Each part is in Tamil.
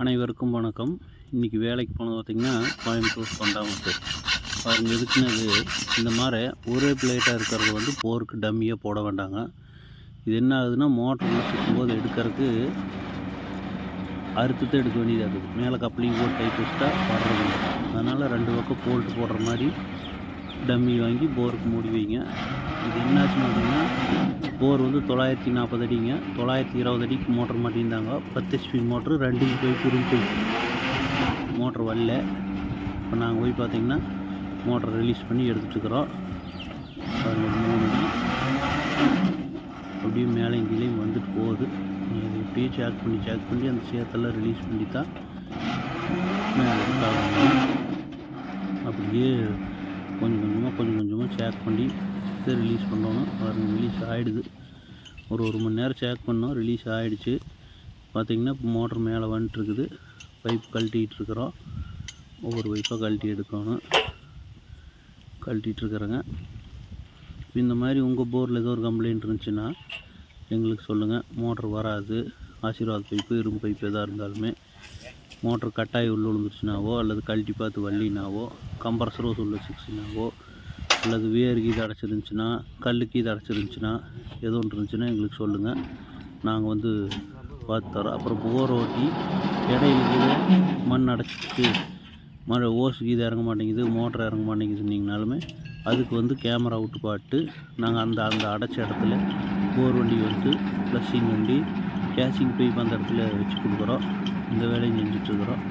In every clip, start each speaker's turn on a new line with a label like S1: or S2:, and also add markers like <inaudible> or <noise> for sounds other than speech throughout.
S1: அனைவருக்கும் வணக்கம் இன்றைக்கி வேலைக்கு போனது பார்த்திங்கன்னா கோயம்புத்தூர் கொண்டாமத்து பாருங்கள் எதுக்குன்னது இந்த மாதிரி ஒரே பிளேட்டாக இருக்கிறது வந்து போருக்கு டம்மியாக போட வேண்டாங்க இது என்ன ஆகுதுன்னா மோட்டர் மோட்டரில் போது எடுக்கிறதுக்கு அறுத்துத்தான் எடுக்க வேண்டியதாக இருக்குது மேலே கப்ளிங் போட்டு டைப் வச்சுட்டா போடுறது அதனால் ரெண்டு பக்கம் போல்ட்டு போடுற மாதிரி டம்மி வாங்கி போருக்கு மூடி வைங்க இது என்னாச்சுன்னு பார்த்தீங்கன்னா போர் வந்து தொள்ளாயிரத்தி நாற்பது அடிங்க தொள்ளாயிரத்தி இருபது அடிக்கு மோட்ரு மாட்டியிருந்தாங்க பத்து ஹெச்பி மோட்ரு ரெண்டு போய் திரும்பி மோட்ரு வரல இப்போ நாங்கள் போய் பார்த்திங்கன்னா மோட்ரு ரிலீஸ் பண்ணி எடுத்துட்டுருக்குறோம் மூணு அப்படியே மேலே இங்கேயும் வந்துட்டு போகுது நீங்கள் இப்படியே சேக் பண்ணி சேக் பண்ணி அந்த சேத்தெல்லாம் ரிலீஸ் பண்ணி தான் மேலே அப்படியே கொஞ்சம் கொஞ்சமாக கொஞ்சம் கொஞ்சமாக சேக் பண்ணி எடுத்து ரிலீஸ் பண்ணணும் பாருங்கள் ரிலீஸ் ஆகிடுது ஒரு ஒரு மணி நேரம் செக் பண்ணோம் ரிலீஸ் ஆகிடுச்சு பார்த்திங்கன்னா மோட்ரு மேலே வந்துட்டுருக்குது பைப் கழட்டிகிட்டு இருக்கிறோம் ஒவ்வொரு பைப்பாக கழட்டி எடுக்கணும் கழட்டிகிட்ருக்குறேங்க இப்போ இந்த மாதிரி உங்கள் போரில் ஏதோ ஒரு கம்ப்ளைண்ட் இருந்துச்சுன்னா எங்களுக்கு சொல்லுங்கள் மோட்ரு வராது ஆசீர்வாத் பைப்பு இரும்பு பைப்பு எதாக இருந்தாலுமே மோட்ரு கட்டாயி உள்ளே விழுந்துருச்சுனாவோ அல்லது கழட்டி பார்த்து வள்ளினாவோ கம்ப்ரஸரோ சொல்ல சிக்ஸினாவோ அல்லது வேர் இது அடைச்சிருந்துச்சுன்னா கல்லுக்கு இது அடைச்சிருந்துச்சுன்னா எதுவும் ஒன்று இருந்துச்சுன்னா எங்களுக்கு சொல்லுங்கள் நாங்கள் வந்து பார்த்து தரோம் அப்புறம் போர் ஓட்டி இடையில கீழே மண் அடைச்சிட்டு மழை ஓஸ் கீது இறங்க மாட்டேங்குது மோட்டர் இறங்க மாட்டேங்குது அதுக்கு வந்து கேமரா விட்டு பாட்டு நாங்கள் அந்த அந்த அடைச்ச இடத்துல போர் வண்டி வந்து ப்ளஸ்ஸிங் வண்டி கேஷிங் பைப் அந்த இடத்துல வச்சு கொடுக்குறோம் இந்த வேலையும் செஞ்சிட்ருக்குறோம்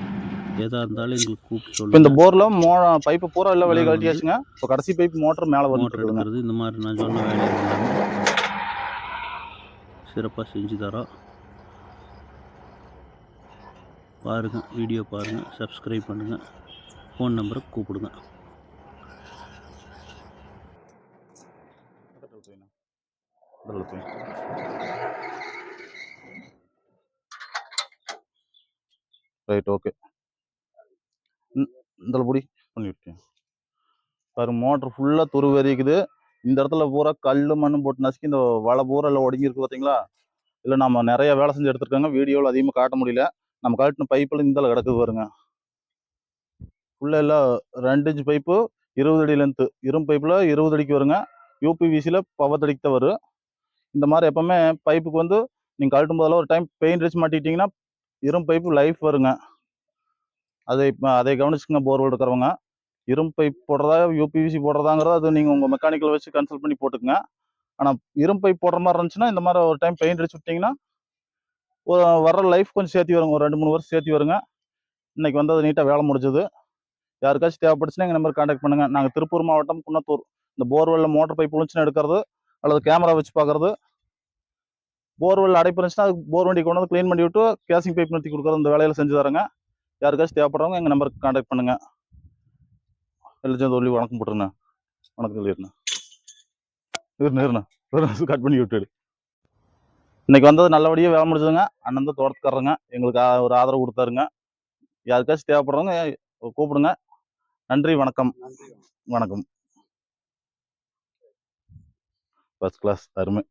S1: எதாக இருந்தாலும் எங்களுக்கு கூப்பிட்டு இப்போ இந்த
S2: போரில் மோ பைப்பு பூரா எல்லாம் வெளியே கழட்டியாச்சுங்க இப்போ கடைசி பைப் மோட்டர் மேலே மோட்டர் வந்துருக்குது
S1: இந்த மாதிரி நான் சொன்ன வேலை சிறப்பாக செஞ்சு தரோம் பாருங்கள் வீடியோ பாருங்கள் சப்ஸ்கிரைப் பண்ணுங்கள் ஃபோன் நம்பரை கூப்பிடுங்க ரைட் ஓகே இந்த பொடி பண்ணி விட்டேன் பாரு மோட்ரு ஃபுல்லாக துருவு எரிக்குது இந்த இடத்துல பூரா கல் மண் போட்டு நசுக்கி இந்த வலை பூரா எல்லாம் ஒடுங்கிருக்கு பார்த்தீங்களா இல்லை நம்ம நிறைய வேலை செஞ்சு எடுத்துருக்காங்க வீடியோவில் அதிகமாக காட்ட முடியல நம்ம கழட்டின பைப்பில் இந்தால கிடக்குது பாருங்க ஃபுல்லாக எல்லாம் ரெண்டு இன்ச்சு பைப்பு இருபது அடி லென்த்து இரும்பு பைப்பில் இருபது அடிக்கு வருங்க யூபிவிசியில் பவத்தடிக்கு தான் வரும் இந்த மாதிரி எப்போவுமே பைப்புக்கு வந்து நீங்கள் கழட்டும் போதில் ஒரு டைம் பெயிண்ட் அடிச்சு மாட்டிக்கிட்டிங்கன்னா இரும் பைப்பு லைஃப் வருங்க அதை அதை கவனிச்சுக்கங்க போர்வெல் இருக்கிறவங்க இரும்பு பைப் போடுறதா யூபிவிசி போடுறதாங்கிறத அது நீங்கள் உங்கள் மெக்கானிக்கல் வச்சு கன்சல்ட் பண்ணி போட்டுக்கங்க ஆனால் இரும்பு பைப் போடுற மாதிரி இருந்துச்சுன்னா இந்த மாதிரி ஒரு டைம் பெயிண்ட் அடிச்சு விட்டிங்கன்னா வர லைஃப் கொஞ்சம் சேர்த்து வருங்க ஒரு ரெண்டு மூணு வருஷம் சேர்த்து வருங்க இன்றைக்கி வந்து அது நீட்டாக வேலை முடிஞ்சது யாருக்காச்சும் தேவைப்படுச்சுன்னா எங்கள் நம்பர் காண்டாக்ட் பண்ணுங்கள் நாங்கள் திருப்பூர் மாவட்டம் குன்னத்தூர் இந்த போர்வெல்லில் மோட்டர் பைப் புழிஞ்சுன்னு எடுக்கிறது அல்லது கேமரா வச்சு பார்க்குறது போர்வெல் அடைப்பு இருந்துச்சுன்னா அது போர் வண்டி கொண்டு வந்து க்ளீன் பண்ணி விட்டு கேசிங் பைப் நிறுத்தி கொடுக்குறது இந்த வேலையில் செஞ்சு தரேங்க யாருக்காச்சும் தேவைப்படுறவங்க எங்கள் நம்பருக்கு காண்டாக்ட் பண்ணுங்கள் எல்லாம் சொல்லி வணக்கம் போட்டுருண்ணா வணக்கம் சொல்லிடுண்ணா இருண்ணா இருண்ணா கட் <laughs> பண்ணி விட்டுடு இன்னைக்கு வந்தது நல்லபடியாக வேலை முடிச்சதுங்க அண்ணன் தான் தோட்டத்துக்காரங்க எங்களுக்கு ஒரு ஆதரவு கொடுத்தாருங்க யாருக்காச்சும் தேவைப்படுறவங்க கூப்பிடுங்க நன்றி வணக்கம் வணக்கம் ஃபஸ்ட் கிளாஸ் அருமை